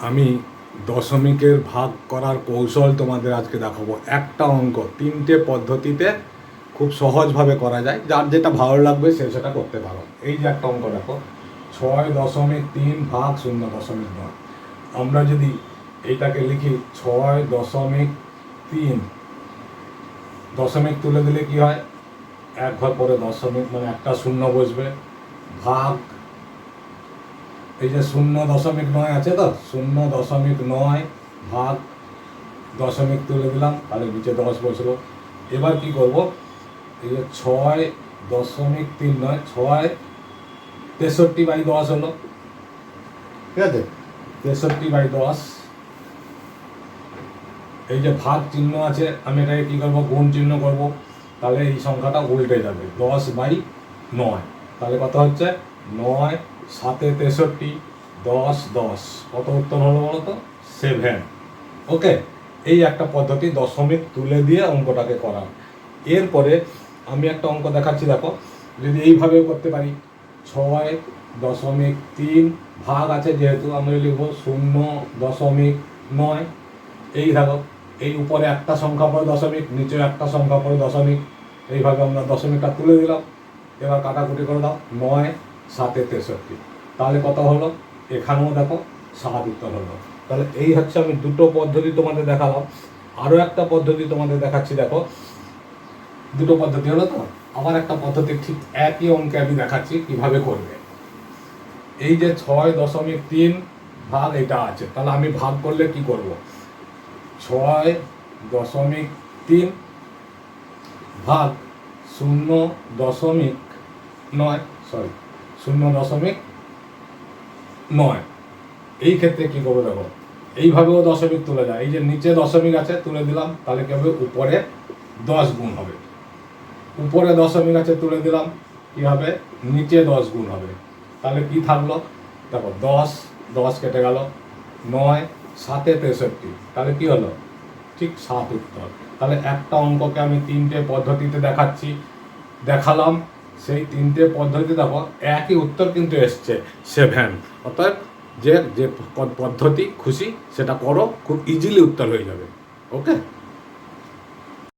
আমি দশমিকের ভাগ করার কৌশল তোমাদের আজকে দেখাবো। একটা অঙ্ক, তিনটে পদ্ধতিতে খুব সহজভাবে করা যায়। যার যেটা ভালো লাগবে সে সেটা করতে পারো। এই যে একটা অঙ্ক দেখো, ছয় দশমিক তিন ভাগ শূন্য দশমিক নয়। আমরা যদি এইটাকে লিখি, ছয় দশমিক তিন, দশমিক তুলে দিলে কি হয়? এক ঘর পরে দশমিক মানে একটা শূন্য বসবে। ভাগ এই যে শূন্য দশমিক নয় আছে তো? শূন্য দশমিক নয় ভাগ দশমিক তুলে দিলাম তাহলে নিচে দশ বসল। এবার কি করব? এই যে ছয় দশমিক তিন নয় ছয় তেষট্টি বাই দশ হলো। ঠিক আছে? তেষট্টি বাই দশ। এই যে ভাগ চিহ্ন আছে আমি এটাকে কী করব? গুণ চিহ্ন করব। তাহলে এই সংখ্যাটা উল্টে যাবে দশ বাই নয়। তাহলে কত হচ্ছে? নয়, সাতে তেষট্টি, দশ দশ। কত উত্তর হলো বলো তো? সেভেন। ওকে, এই একটা পদ্ধতি দশমিক তুলে দিয়ে অঙ্কটাকে করা। এরপরে আমি একটা অঙ্ক দেখাচ্ছি, দেখো। যদি এইভাবেও করতে পারি, ছয় দশমিক তিন ভাগ আছে যেহেতু আমরা লিখব শূন্য দশমিক নয়। এই দেখো, এই উপরে একটা সংখ্যা পরে দশমিক, নিচে একটা সংখ্যা পরে দশমিক। এইভাবে আমরা দশমিকটা তুলে দিলাম। এবার কাটাকুটি করে দাও নয়, সাতে তেষট্টি। তাহলে কত হলো? এখানেও দেখো সাত উত্তর হলো। তাহলে এই হচ্ছে আমি দুটো পদ্ধতি তোমাদের দেখালাম। আরও একটা পদ্ধতি তোমাদের দেখাচ্ছি, দেখো। দুটো পদ্ধতি হলো তো? আবার একটা পদ্ধতি ঠিক একই অঙ্কে আমি দেখাচ্ছি কীভাবে করবে। এই যে ছয় দশমিক তিন ভাগ এটা আছে, তাহলে আমি ভাগ করলে কি করব? ছয় দশমিক তিন ভাগ শূন্য দশমিক নয় সরি শূন্য দশমিক নয়। এই ক্ষেত্রে কি করব দেখো, এইভাবেও দশমিক তুলে যায় এই যে নিচে দশমিক আছে, তুলে দিলাম, তাহলে কি হবে? উপরে দশ গুণ হবে। উপরে দশমিক আছে, তুলে দিলাম, কি হবে? নিচে দশ গুণ হবে। তাহলে কি থাকল? দেখো, দশ দশ কেটে গেল, নয়, সাতে তেষট্টি। তাহলে কি হলো? ঠিক সাত উত্তর। তাহলে একটা অঙ্ককে আমি তিনটে পদ্ধতিতে দেখাচ্ছি, দেখালাম। সেই তিনটে পদ্ধতি দেখো, একই উত্তর কিন্তু এসছে সেভেন অর্থাৎ যে যে পদ্ধতি খুশি, সেটা করো, খুব ইজিলি উত্তর হয়ে যাবে। ওকে